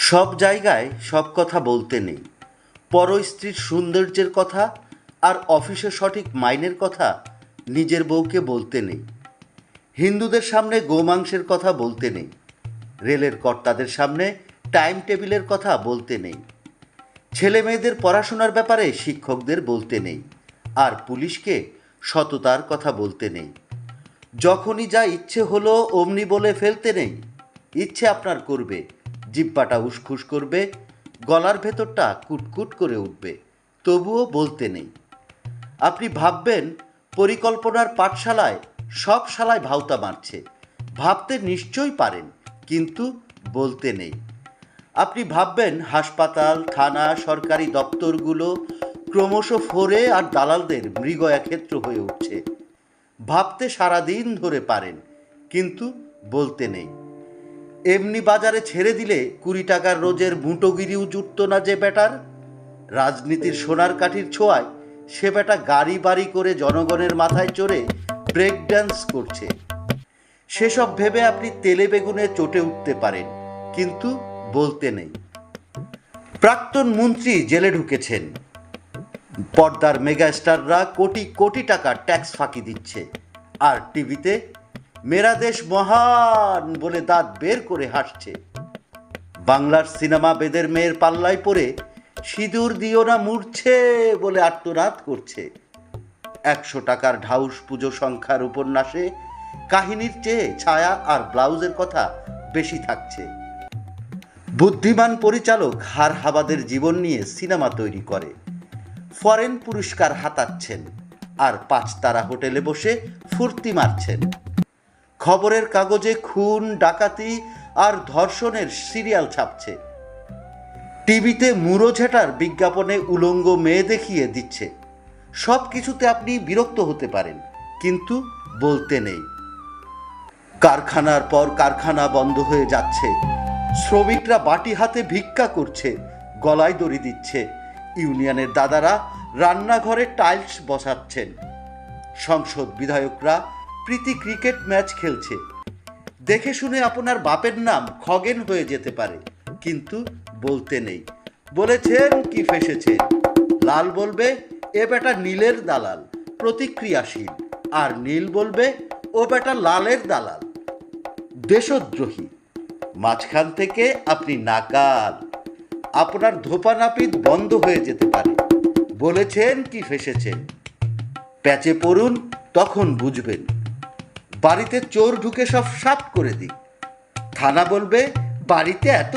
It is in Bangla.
সব জায়গায় সব কথা বলতে নেই। পর স্ত্রীর সৌন্দর্যের কথা আর অফিসে সঠিক মাইনের কথা নিজের বউকে বলতে নেই। হিন্দুদের সামনে গোমাংসের কথা বলতে নেই। রেলের কর্তাদের সামনে টাইম টেবিলের কথা বলতে নেই। ছেলে মেয়েদের পড়াশোনার ব্যাপারে শিক্ষকদের বলতে নেই। আর পুলিশকে সততার কথা বলতে নেই। যখনই যা ইচ্ছে হলো অমনি বলে ফেলতে নেই। ইচ্ছে আপনার করবে। জিব্বাটা উসখুস করবে, গলার ভেতরটা কুটকুট করে উঠবে, তবুও বলতে নেই। আপনি ভাববেন, পরিকল্পনার পাঠশালায় সব শালায় ভাউতা মারছে, ভাবতে নিশ্চয়ই পারেন, কিন্তু বলতে নেই। আপনি ভাববেন, হাসপাতাল, থানা, সরকারি দপ্তরগুলো ক্রমশ ফোরে আর দালালদের মৃগয়া ক্ষেত্র হয়ে উঠছে। ভাবতে সারাদিন ধরে পারেন, কিন্তু বলতে নেই। এমনি বাজারে ছেড়ে দিলে কুড়ি টাকার রোজের মুটোগিরিও জুটত না যে বেটার? রাজনীতির সোনার কাঠির ছোঁয়ায় সে বেটা গাড়ি বাড়ি করে জনগণের মাথায় চড়ে ব্রেক ড্যান্স করছে। সেসব ভেবে আপনি তেলে বেগুনে চটে উঠতে পারেন, কিন্তু বলতে নেই। প্রাক্তন মন্ত্রী জেলে ঢুকেছেন। পর্দার মেগাস্টাররা কোটি কোটি টাকা ট্যাক্স ফাঁকি দিচ্ছে। আর টিভিতে মেরা দেশ মহান বলে দাঁত বের করে হাসছে। বাংলার সিনেমা বেদের মেয়ের পাল্লায় পড়ে, সিঁদুর দিও না মূর্ছে বলে আত্মনাদ করছে। একশো টাকার ঢাউস পুজো সংখ্যার উপন্যাসে কাহিনীর চেয়ে ছায়া আর ব্লাউজের কথা বেশি থাকছে। বুদ্ধিমান পরিচালক হার হাবাদের জীবন নিয়ে সিনেমা তৈরি করে। ফরেন পুরস্কার হাতাচ্ছেন আর পাঁচ তারা হোটেলে বসে ফুর্তি মারছেন। খবরের কাগজে খুন, ডাকাতি আর ধর্ষণের সিরিয়াল ছাপছে। টিভিতে মুড়ো ঝেটার বিজ্ঞাপনে উলঙ্গ মেয়ে দেখিয়ে দিচ্ছে। সব কিছুতে আপনি বিরক্ত হতে পারেন, কিন্তু বলতে নেই। কারখানার পর কারখানা বন্ধ হয়ে যাচ্ছে। শ্রমিকরা বাটি হাতে ভিক্ষা করছে, গলায় দড়ি দিচ্ছে। ইউনিয়নের দাদারা রান্নাঘরে টাইলস বসাচ্ছেন। সংসদ বিধায়করা প্রীতি ক্রিকেট ম্যাচ খেলছে। দেখে শুনে আপনার বাপের নাম খগেন হয়ে যেতে পারে, কিন্তু বলতে নেই। বলেছেন কি ফেসেছেন লাল বলবে, এ বেটা নীলের দালাল, প্রতিক্রিয়াশীল। আর নীল বলবে, ও বেটা লালের দালাল। দেশদ্রোহী। মাঝখান থেকে আপনি নাকাল। আপনার ধোপানাপিত বন্ধ হয়ে যেতে পারে। বলেছেন কি ফেসেছেন। প্যাচে পড়ুন, তখন বুঝবেন। বাড়িতে চোর ঢুকে সব সাফ করে দিক থানা বলবে বাড়িতে এত